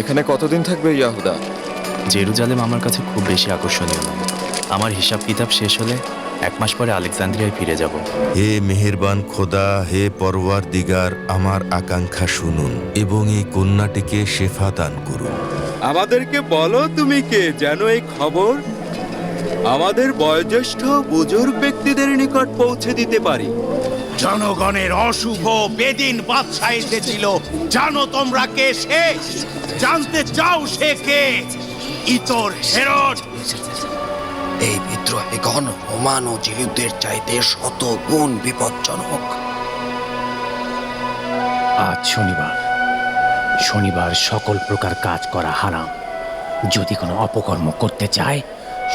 এখানে কতদিন থাকবে ইয়াহুদা? জেরুজালেম আমার কাছে খুব বেশি আকর্ষণীয় নয়। আমার হিসাব কিতাব শেষ হলে এক মাস পরে আলেকজান্দ্রিয়ায় ফিরে যাব। হে মেহেরবান খোদা হে পরওয়ার দিগার আমার আকাঙ্ক্ষা শুনুন এবং এই কন্যাটিকে শেফা দান করুন। আমাদেরকে বলো তুমি কে যেন এই খবর আমাদের বয়োজ্যেষ্ঠ বুজুর্গ ব্যক্তিদের নিকট পৌঁছে দিতে পারি। জনগণের অশুভ বেদিন বাদশাহ এসেছিল। জানো তোমরা কে সে? জানতে চাও সে কে? ইতর হেরড এই বিদ্রোহীগণ রোমান ও জিহুদের চাইতে শত গুণ বিপজ্জনক। আজ শনিবার। শনিবার সকল প্রকার কাজ করা হারাম। যদি কোনো অপকর্ম করতে চায়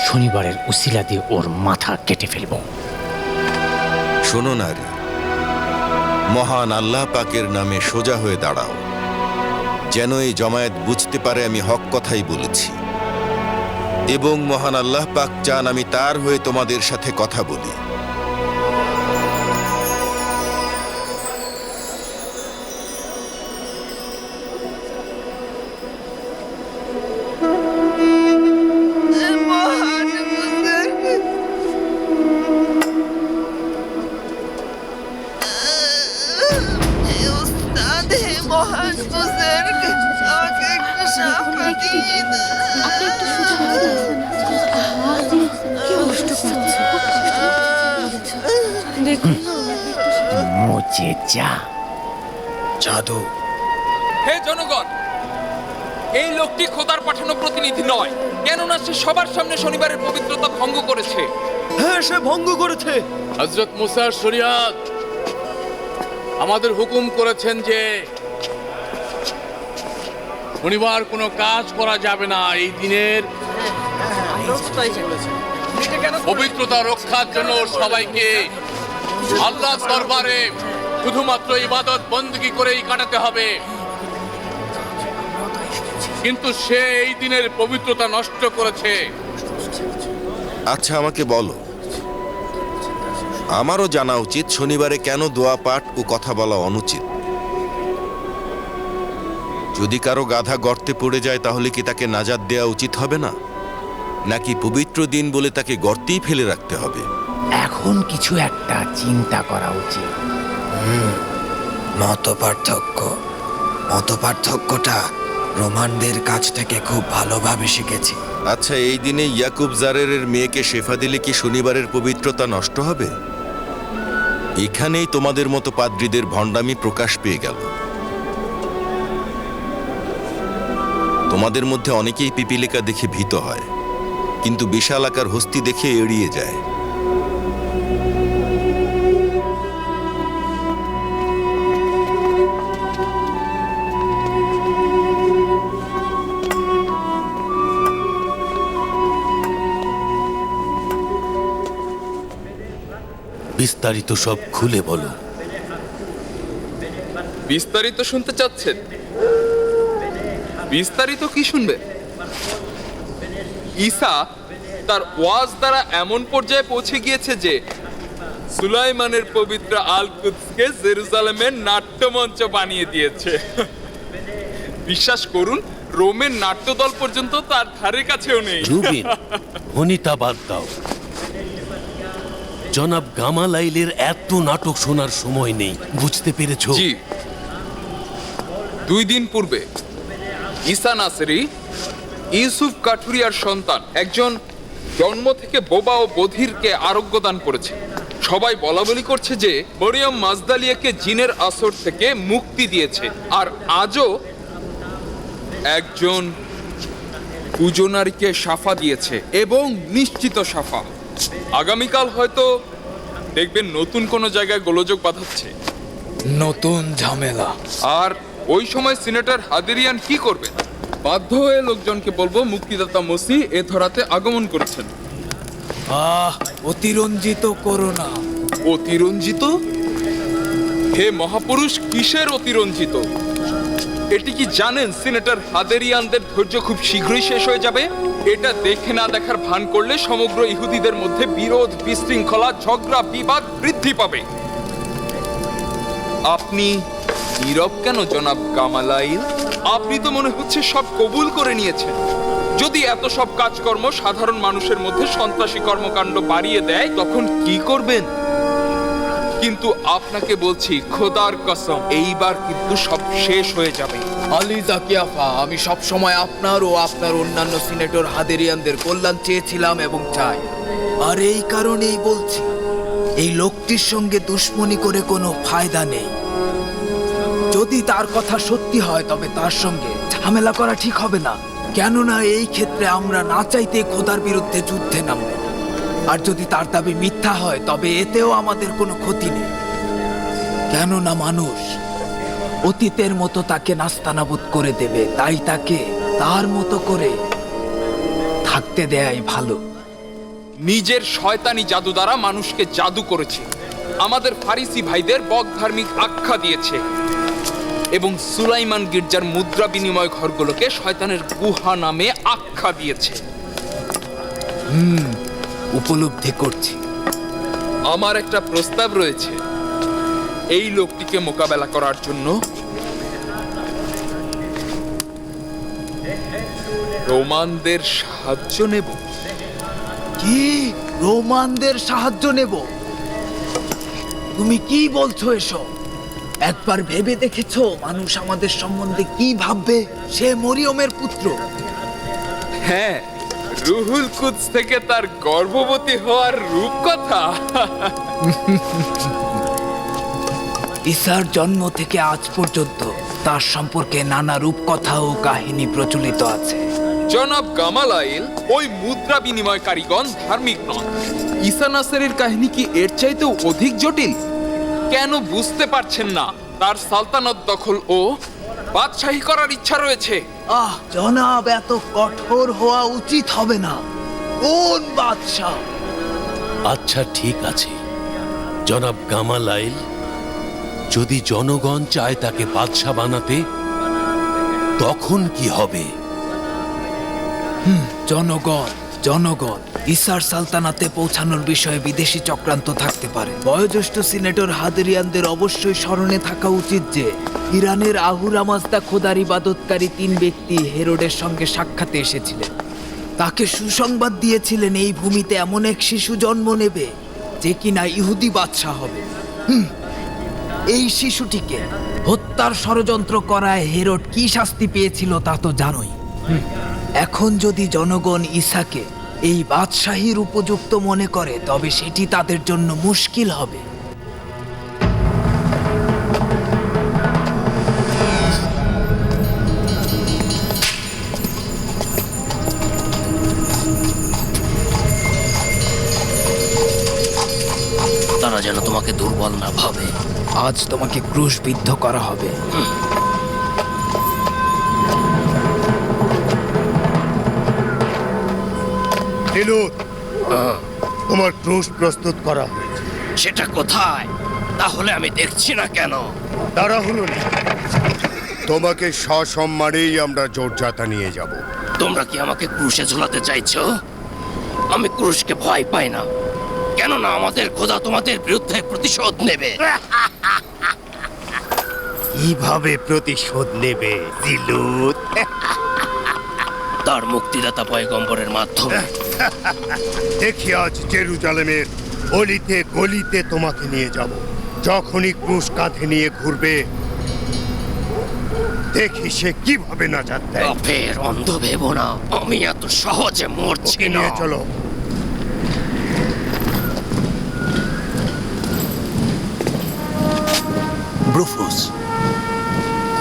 শনিবারের উসিলা দিয়ে ওর মাথা কেটে ফেলব। শোনো নারী, মহান আল্লাহ পাকের নামে সোজা হয়ে দাঁড়াও। যেন এই জমায়েত বুঝতে পারে আমি হক কথাই বলেছি। এবং মহান আল্লাহ পাক চান আমি তার হয়ে তোমাদের সাথে কথা বলি। মুচে যা। জাদু। হে জনগণ এই লোকটি খোদার পাঠানো প্রতিনিধি নয় কেননা সে সবার সামনে শনিবারের পবিত্রতা ভঙ্গ করেছে। হ্যাঁ সে ভঙ্গ করেছে। হজরত মুসার শরিয়াত আমাদের হুকুম করেছেন যে শনিবার কোনো কাজ করা যাবে না এই দিনের। পবিত্রতা রক্ষার জন্য সবাইকে আল্লাহ দরবারে শুধুমাত্র ইবাদত বন্দী করেই কাটাতে হবে। কিন্তু সে এই দিনের পবিত্রতা নষ্ট করেছে। আচ্ছা আমাকে বলো। আমারও জানা উচিত শনিবারে কেন দোয়া পাঠ ও কথা বলা অনুচিত। যদি কারও গাধা গর্তে পড়ে যায়, তাহলে কি তাকে নাজাদ দেওয়া উচিত হবে না? নাকি পবিত্র দিন বলে তাকে গর্তেই ফেলে রাখতে হবে? এখন কিছু একটা চিন্তা করা উচিত। মত পার্থক্য মত পার্থক্যটা রোমানদের কাছ থেকে খুব ভালোভাবে শিখেছি। আচ্ছা এই দিনে ইয়াকুব জারের মেয়েকে শেফা দিলে কি শনিবারের পবিত্রতা নষ্ট হবে? এখানেই তোমাদের মতো পাদ্রীদের ভণ্ডামি প্রকাশ পেয়ে গেল। তোমাদের মধ্যে অনেকেই পিপিলিকা দেখে ভীত হয় কিন্তু বিশাল আকার হস্তি দেখে এড়িয়ে যায়। বিস্তারিত সব খুলে বলো। বিস্তারিত শুনতে চাচ্ছেন? বিস্তারিত কি শুনবে ঈসা তার ওয়াজ দ্বারা এমন পর্যায়ে পৌঁছে গিয়েছে যে সুলাইমানের পবিত্র আল কুদসকে জেরুজালেমের নাট্যমঞ্চ বানিয়ে দিয়েছে। বিশ্বাস করুন রোমের নাট্যদল পর্যন্ত তার ধারে কাছেও নেই। অনিতা বাদ দাও। জনাব গামালাইলের এত নাটক শোনার সময় নেই। বুঝতে পেরেছ? জি। দুই দিন পূর্বে ঈসা নাসরি ইউসুফ কাঠুরিয়ার সন্তান, একজন জন্ম থেকে বোবা ও বধিরকে আরোগ্য দান করেছে। সবাই বলা বলি করছে যে মরিয়ম মাজদালিয়াকে জিনের আসর থেকে মুক্তি দিয়েছে আর আজও একজন পূজনারীকে সাফা দিয়েছে এবং নিশ্চিত সাফা আগামীকাল হয়তো দেখবেন নতুন কোনো জায়গায় গোলযোগ বাঁধাচ্ছে। নতুন ঝামেলা। আর ওই সময় সিনেটর হাদিরিয়ান কি করবে বাধ্য হয়ে লোকজনকে বলব মুক্তিদাতা মসি এ ধরাতে আগমন করেছেন। আহ অতিরঞ্জিত করো না। অতিরঞ্জিত? হে মহাপুরুষ কিসের অতিরঞ্জিত? এটি কি জানেন সিনেটর হাদেরিয়ানদের ধৈর্য খুব শীঘ্রই শেষ হয়ে যাবে? এটা দেখে না দেখার ভান করলে সমগ্র ইহুদিদের মধ্যে বিরোধ, বিশৃঙ্খলা, ঝগড়া, বিবাদ বৃদ্ধি পাবে। আপনি নীরব কেন, জনাব কামালাইল? আপনি তো মনে হচ্ছে সব কবুল করে নিয়েছেন। যদি এত সব কাজকর্ম সাধারণ মানুষের মধ্যে সন্ত্রাসী কর্মকাণ্ড বাড়িয়ে দেয়, তখন কি করবেন? কিন্তু আপনাকে বলছি, খোদার কসম, এইবার কিন্তু সব শেষ হয়ে যাবে। আলী জাকিয়াফা আমি সব সময় আপনার ও আপনার অন্যান্য সিনেটর হাদেরিয়ানদের কল্যাণ চেয়েছিলাম এবং চাই। আর এই কারণেই বলছি, এই লোকটির সঙ্গে দুশ্মনী করে কোনো ফায়দা নেই। যদি তার কথা সত্যি হয়, তবে তার সঙ্গে ঝামেলা করা ঠিক হবে না। কেননা এই ক্ষেত্রে আমরা না চাইতে খোদার বিরুদ্ধে যুদ্ধে নামব। আর যদি তার দাবি মিথ্যা হয় তবে এতেও আমাদের কোনো ক্ষতি নেই। কেননা মানুষ অতীতের মতো তাকে নাস্তানাবুদ করে দেবে তাই তাকে তার মতো করে থাকতে দেয়াই ভালো। নিজের শয়তানি জাদু দ্বারা মানুষকে জাদু করেছে। আমাদের ফারিসি ভাইদের বক ধার্মিক আখ্যা দিয়েছে। এবং সুলাইমান গির্জার মুদ্রা বিনিময় ঘরগুলোকে শয়তানের গুহা নামে আখ্যা দিয়েছে। উপলব্ধি করছি। আমার একটা প্রস্তাব রয়েছে। এই লোকটিকে মোকাবেলা করার জন্য। রোমানদের সাহায্য নেব। কি? রোমানদের সাহায্য নেব? তুমি কি বলছো এসব? একবার ভেবে দেখেছ মানুষ আমাদের সম্বন্ধে কি ভাববে? সে মরিয়মের পুত্র। হ্যাঁ রুহুল কুদস থেকে তার গর্ভবতী হওয়ার রূপকথা। ঈসার জন্ম থেকে আজ পর্যন্ত তার সম্পর্কে নানা রূপকথা ও কাহিনী প্রচলিত আছে। জনাব গামালাইল ওই মুদ্রা বিনিময় কারিগণ ধার্মিক নন। ঈসা নাসেরের কাহিনী কি এর চাইতেও অধিক জটিল? কেন বুঝতে পারছেন না তার সালতানত দখল ও বাদশাহী করার ইচ্ছা রয়েছে। আহ জনাব এত কঠোর হওয়া উচিত হবে না। কোন বাদশাহ? আচ্ছা ঠিক আছে। জনাব গামালাইল যদি জনগণ চায় তাকে বাদশাহ বানাতে তখন কি হবে? জনগণ। জনগণ ইসার সালতানাতে পৌঁছানোর বিষয়ে বিদেশি চক্রান্ত থাকতে পারে। বয়োজ্যেষ্ঠ সিনেটর হাদেরিয়ানদের অবশ্যই স্মরণে থাকা উচিত যে ইরানের আহুরা মাজদা খোদার ইবাদতকারী তিন ব্যক্তি হেরোডের সঙ্গে সাক্ষাতে এসেছিলেন। তাকে সুসংবাদ দিয়েছিলেন এই ভূমিতে এমন এক শিশু জন্ম নেবে যে কিনা ইহুদি বাদশাহ হবে। হুম, এই শিশুটিকে হত্যার ষড়যন্ত্র করায় হেরোড কি শাস্তি পেয়েছিল তা তো জানোই। এখন যদি জনগণ ঈসাকে এই বাদশাহীর উপযুক্ত মনে করে তবে সেটি তাদের জন্য মুশকিল হবে। তারা যেন তোমাকে দুর্বল না ভাবে। আজ তোমাকে ক্রুশবিদ্ধ করা হবে। দিলুত তোমার ক্রুশ প্রস্তুত করা হয়েছে। সেটা কোথায়? তাহলে আমি দেখছি না কেন। তাড়াহুড়ো নেই তোমাকে সসম্মানেই আমরা জোরজাতা নিয়ে যাব। তোমরা কি আমাকে ক্রুশে ঝুলাতে চাইছো? আমি ক্রুশকে ভয় পাই না। কেননা আমাদের খোদা তোমাদের বিরুদ্ধে প্রতিশোধ নেবে। কীভাবে প্রতিশোধ নেবে দিলুত তার মুক্তিদাতা পয়গম্বরের মাধ্যমে। দেখি আজ জেরুজালেমের অলিতে গলিতে তোমাকে নিয়ে যাব। যখনই ক্রুশ কাঁধে নিয়ে ঘুরবে দেখি সে কীভাবে নাজাত দেয়। ফের অন্ধ ভেবো না আমি এত সহজে মরছি না। নিয়ে চলো। ব্রুফুস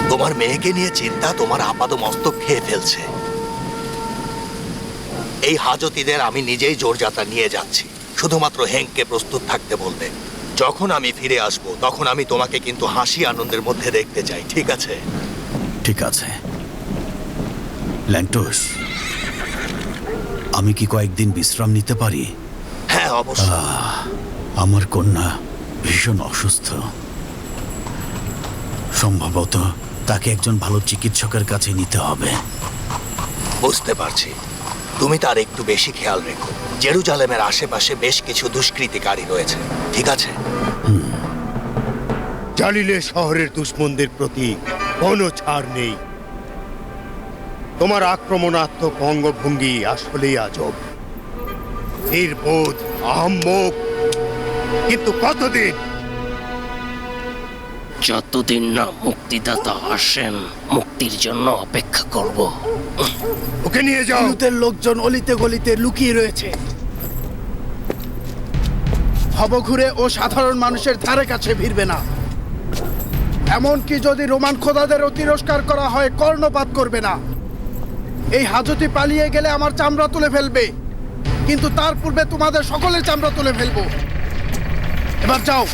তোমার মেয়েকে নিয়ে চিন্তা তোমার আপাদ মস্তক খেয়ে ফেলছে। এই হাজতিদের আমি নিজেই জোরযাত্রা নিয়ে যাচ্ছি। শুধুমাত্র হেঙ্ককে প্রস্তুত থাকতে বলবে। যখন আমি ফিরে আসব তখন আমি তোমাকে কিন্তু হাসি আনন্দের মধ্যে দেখতে চাই ঠিক আছে? ঠিক আছে। ল্যান্টোস আমি কি কয়েকদিন বিশ্রাম নিতে পারি? হ্যাঁ অবশ্যই। আমার কন্যা ভীষণ অসুস্থ। সম্ভবত তাকে একজন ভালো চিকিৎসকের কাছে নিতে হবে। বুঝতে পারছি। তুমি তার একটু বেশি খেয়াল রেখো। জেরুজালেমের আশেপাশে বেশ কিছু দুষ্কৃতিকারী রয়েছে। ঠিক আছে? জালিলে শহরের দুশ্মনদের প্রতি কোনো ছাড় নেই। তোমার আক্রমণাত্মক অঙ্গভঙ্গি আসলেই আজব। নির্বোধ আহম্মক। কিন্তু কতদিন যতদিন না মুক্তিদাতা আসেন মুক্তির জন্য অপেক্ষা করব। ওকে নিয়ে যাও। ইহুদের লোকজন অলিতে গলিতে লুকিয়ে রয়েছে। ভবঘুরে ও সাধারণ মানুষের ধারে কাছে ভিড়বে না। এমনকি যদি রোমান খোদাদেরও তিরস্কার করা হয় কর্ণপাত করবে না। এই হাজতি পালিয়ে গেলে আমার চামড়া তুলে ফেলবে। কিন্তু তার পূর্বে তোমাদের সকলের চামড়া তুলে ফেলব। এবার যাও।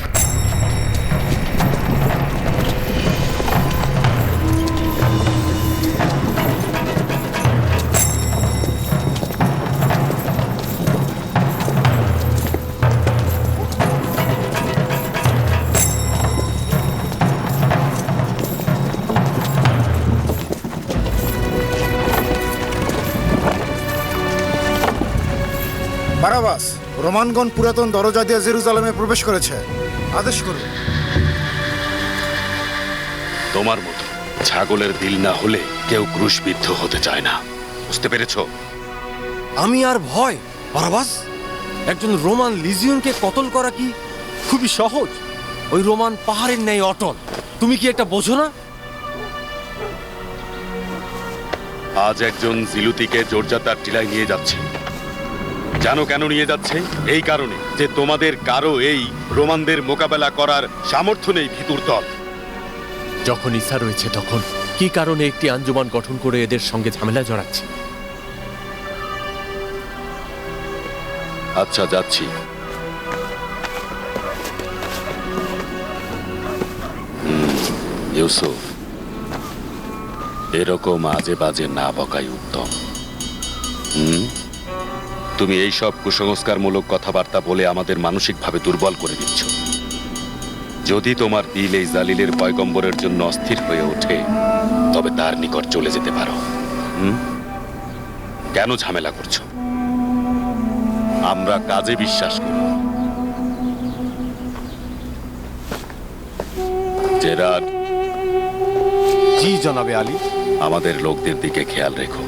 বারাবাস রোমানগণ পুরাতন দরজা দিয়ে জেরুজালেমে প্রবেশ করেছে। আদেশ করুন তোমার মতো ছাগলের দিল না হলে কেউ ক্রুশবিদ্ধ হতে চায় না। বুঝতে পেরেছ? আমি আর ভয় বারাবাস? একজন রোমান লিজিয়নকে কতল করা কি খুবই সহজ। ওই রোমান পাহাড়ের ন্যায় অটল। তুমি কি এটা বোঝো না? আজ একজন জিলুতিকে জোরজাতার টিলায় নিয়ে যাচ্ছে। জানো কেন নিয়ে যাচ্ছে? এই কারণে যে তোমাদের কারও এই রোমানদের মোকাবেলা করার সামর্থ্য নেই ভিতর দল। যখন ইচ্ছা রয়েছে তখন। কি কারণে একটি আঞ্জুমান গঠন করে এদের সঙ্গে ঝামেলা জড়াচ্ছে? আচ্ছা যাচ্ছি। ইউসুফ। এরকম আজে বাজে না বকাই উত্তম। হুম? তুমি এই সব কুসংস্কারমূলক কথাবার্তা বলে আমাদের মানসিকভাবে দুর্বল করে দিচ্ছ। যদি তোমার দিল এই জালিলের পয়গম্বরের জন্য অস্থির হয়ে ওঠে তবে তার নিকট চলে যেতে পারো। কেন ঝামেলা করছ? আমরা কাজে বিশ্বাস করি। জেরার জি জনাবে আলী। আমাদের লোকদের দিকে খেয়াল রেখো।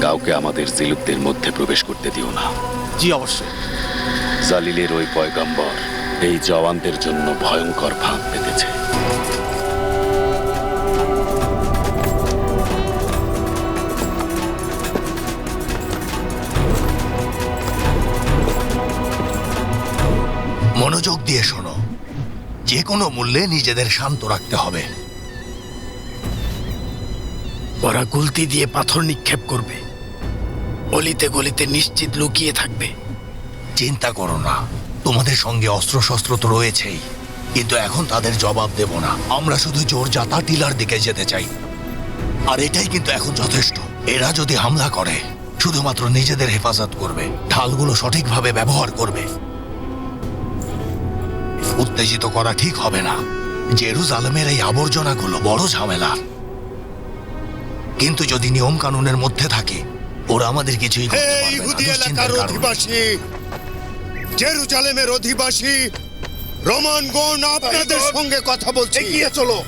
কাউকে আমাদের জিলুকদের মধ্যে প্রবেশ করতে দিও না। জি অবশ্যই। জালিলের ওই পয়গম্বর এই জওয়ানদের জন্য ভয়ঙ্কর ফাঁক পেতেছে। মনোযোগ দিয়ে শোনো। যে কোনো মূল্যে নিজেদের শান্ত রাখতে হবে। ওরা গুলতি দিয়ে পাথর নিক্ষেপ করবে। অলিতে গলিতে নিশ্চিত লুকিয়ে থাকবে। চিন্তা করো না। তোমাদের সঙ্গে অস্ত্রশস্ত্র তো রয়েছেই। কিন্তু এখন তাদের জবাব দেব না। আমরা শুধু জোর জাতা টিলার দিকে যেতে চাই। আর এটাই কিন্তু এখন যথেষ্ট। এরা যদি হামলা করে, শুধুমাত্র নিজেদের হেফাজত করবে। ঢালগুলো সঠিকভাবে ব্যবহার করবে। উত্তেজিত করা ঠিক হবে না। জেরুজালেমের এই আবর্জনাগুলো বড় ঝামেলা। কিন্তু যদি নিয়ম কানুনের মধ্যে থাকে ওরা আমাদের কিছুই করতে পারবে না, ইহুদি দুশ্চিন্তার এলাকার অধিবাসী জেরুজালেমের অধিবাসী রোমানগণ আপনাদের সঙ্গে কথা বলছে। এগিয়ে চলো।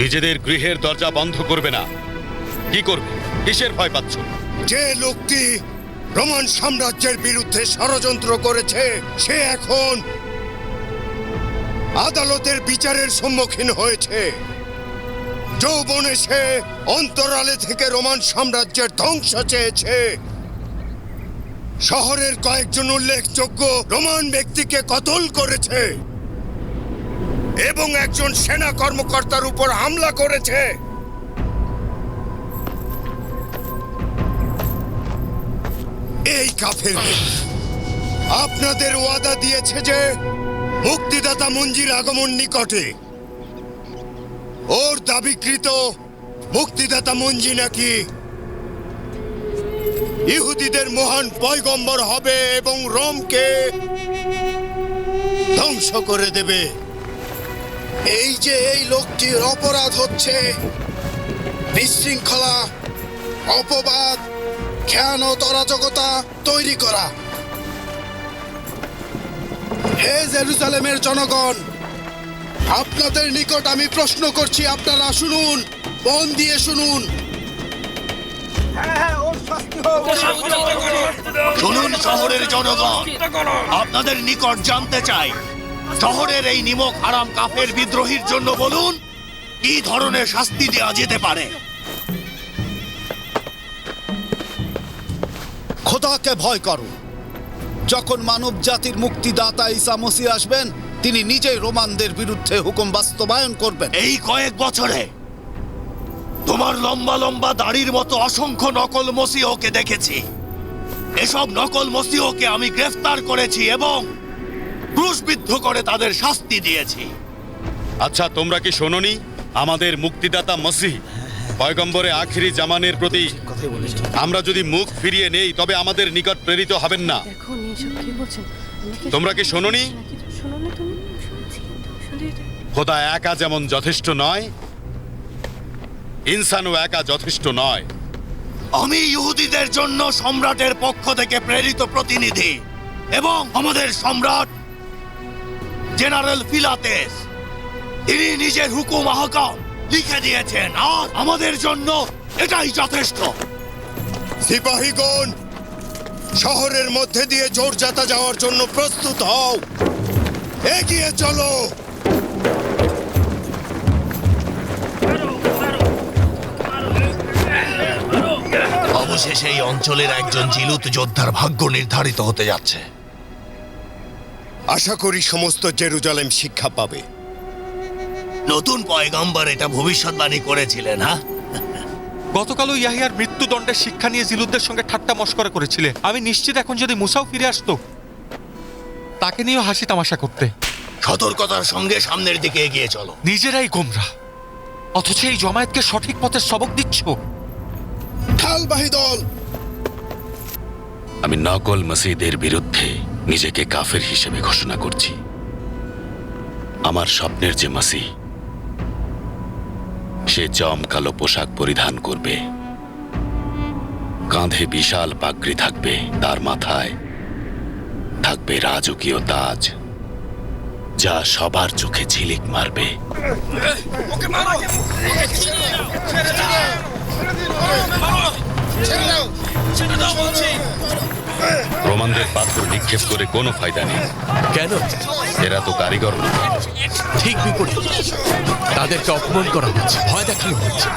নিজেদের গৃহের দরজা বন্ধ করবে না। কি করবে? কিসের ভয় পাচ্ছ? যে লোকটি রোমান সাম্রাজ্যের বিরুদ্ধে ষড়যন্ত্র করেছে সে এখন আদালতের বিচারের সম্মুখীন হয়েছে। যৌবনে সে অন্তরালে থেকে রোমান সাম্রাজ্যের ধ্বংস চেয়েছে। শহরের কয়েকজন উল্লেখযোগ্য রোমান ব্যক্তিকে কতল করেছে এবং একজন সেনা কর্মকর্তার উপর হামলা করেছে। এই কাফের আপনাদের ওয়াদা দিয়েছে যে মুক্তিদাতা মঞ্জির আগমন নিকটে। ওর দাবিকৃত মুক্তিদাতা মঞ্জি নাকি ইহুদিদের মহান পয়গম্বর হবে এবং রোমকে ধ্বংস করে দেবে। এই যে এই লোকটির অপরাধ হচ্ছে, বিশৃঙ্খলা, অপবাদ জ্ঞান ও তরাজকতা তৈরি করা। হে জেরুজালেমের জনগণ আপনাদের নিকট আমি প্রশ্ন করছি আপনারা শুনুন মন দিয়ে শুনুন। শুনুন শহরের জনগণ আপনাদের নিকট জানতে চাই শহরের এই নিমক হারাম কাফের বিদ্রোহীর জন্য বলুন কি ধরনের শাস্তি দেওয়া যেতে পারে? খোদাকে ভয় করো। যখন মানব জাতির মুক্তিদাতা ঈসা মসি আসবেন তিনি নিজেই রোমানদের বিরুদ্ধে হুকুম বাস্তবায়ন করবেন। এই কয়েক বছরে তোমার লম্বা লম্বা দাড়ির মতো অসংখ্য নকল মসিহকে দেখেছি। এসব নকল মসিহকে আমি গ্রেফতার করেছি এবং ক্রুশবিদ্ধ করে তাদের শাস্তি দিয়েছি। আচ্ছা তোমরা কি শোনোনি? আমাদের মুক্তিদাতা মসিহ পয়গম্বরে আখিরি জামানের প্রতি আমরা যদি মুখ ফিরিয়ে নেই তবে আমাদের নিকট প্রেরিত হবেন না। এসব কি বলছেন? তোমরা কি শোনোনি? শোনো তুমি? শুনছি শুনছি খোদা একা যেমন যথেষ্ট নয় ইনসানও একা যথেষ্ট নয়। আমি ইহুদিদের জন্য সম্রাটের পক্ষ থেকে প্রেরিত প্রতিনিধি এবং আমাদের সম্রাট জেনারেল ফিলাতেস তিনি নিজের হুকুম আহকাম লিখে দিয়েছেন। আর আমাদের জন্য এটাই যথেষ্ট। সিপাহীগণ শহরের মধ্যে দিয়ে জোরজাতা যাওয়ার জন্য প্রস্তুত হও। এগিয়ে চলো। অবশেষে এই অঞ্চলের একজন জিলুত যোদ্ধার ভাগ্য নির্ধারিত হতে যাচ্ছে। আশা করি সমস্ত জেরুজালেম শিক্ষা পাবে। নতুন পয়গম্বর এটা ভবিষ্যৎবাণী করেছিলেন হ্যাঁ? গতকালও ইয়াহিয়ার মৃত্যুদণ্ডের শিক্ষা নিয়ে জিলুদ্দের সঙ্গে ঠাট্টা মস্করা করেছিলে। আমি নিশ্চিত এখন যদি মুসাও ফিরে আসতো তাকে নিয়েও হাসি তামাশা করতে। সতর্কতার সঙ্গে সামনের দিকে এগিয়ে চলো। নিজেরাই গোমরা। অথচ এই জমায়েতকে সঠিক পথের সবক দিচ্ছ। ঢালবাহী দল। আমি নকল মসিদের বিরুদ্ধে নিজেকে কাফের হিসেবে ঘোষণা করছি। আমার স্বপ্নের যে মাসি সে জমকালো পোশাক পরিধান করবে। কাঁধে বিশাল পাগড়ি থাকবে, তার মাথায় থাকবে রাজকীয় তাজ, যা সবার চোখে ঝিলিক মারবে। রোমানদের পাথর নিক্ষেপ করে কোনো ফায়দা নেই। কেন? এরা তো কারিগর। ঠিক বিপরীত। তাদেরকে অপমান করা হচ্ছে ভয় দেখানো হচ্ছে।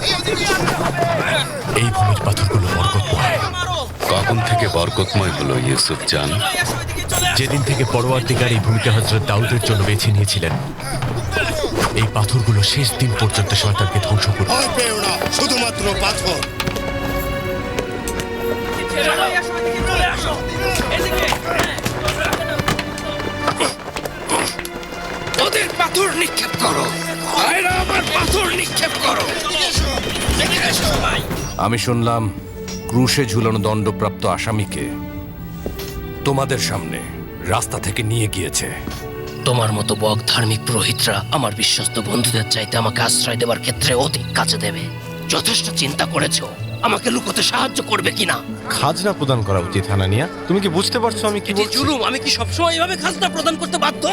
এই ভূমির পাথরগুলো বরকতময়। কখন থেকে বরকতময় হলো ইউসুফ জান? যেদিন থেকে পরোয়ার দিগার এই ভূমিকা হজরত দাউদের জন্য বেছে নিয়েছিলেন এই পাথরগুলো শেষ দিন পর্যন্ত শয়তানকে ধ্বংস করবে। শুধুমাত্র পাথর। করো। ভাইরা আমার পাথর নিক্ষেপ করো। আমি শুনলাম ক্রুশে ঝুলানো দণ্ডপ্রাপ্ত আসামিকে তোমাদের সামনে রাস্তা থেকে নিয়ে গিয়েছে। তোমার মতো বক ধার্মিক পুরোহিতরা আমার বিশ্বস্ত বন্ধুদের চাইতে আমাকে আশ্রয় দেওয়ার ক্ষেত্রে অধিক কাজে দেবে। যথেষ্ট চিন্তা করেছ। আমাকে লুকোতে সাহায্য করবে কিনা? খাজনা প্রদান করা উচিত হানানিয়া। তুমি কি বুঝতে পারছ আমি কি জুলুম আমি কি সবসময় এভাবে খাজনা প্রদান করতে বাধ্য?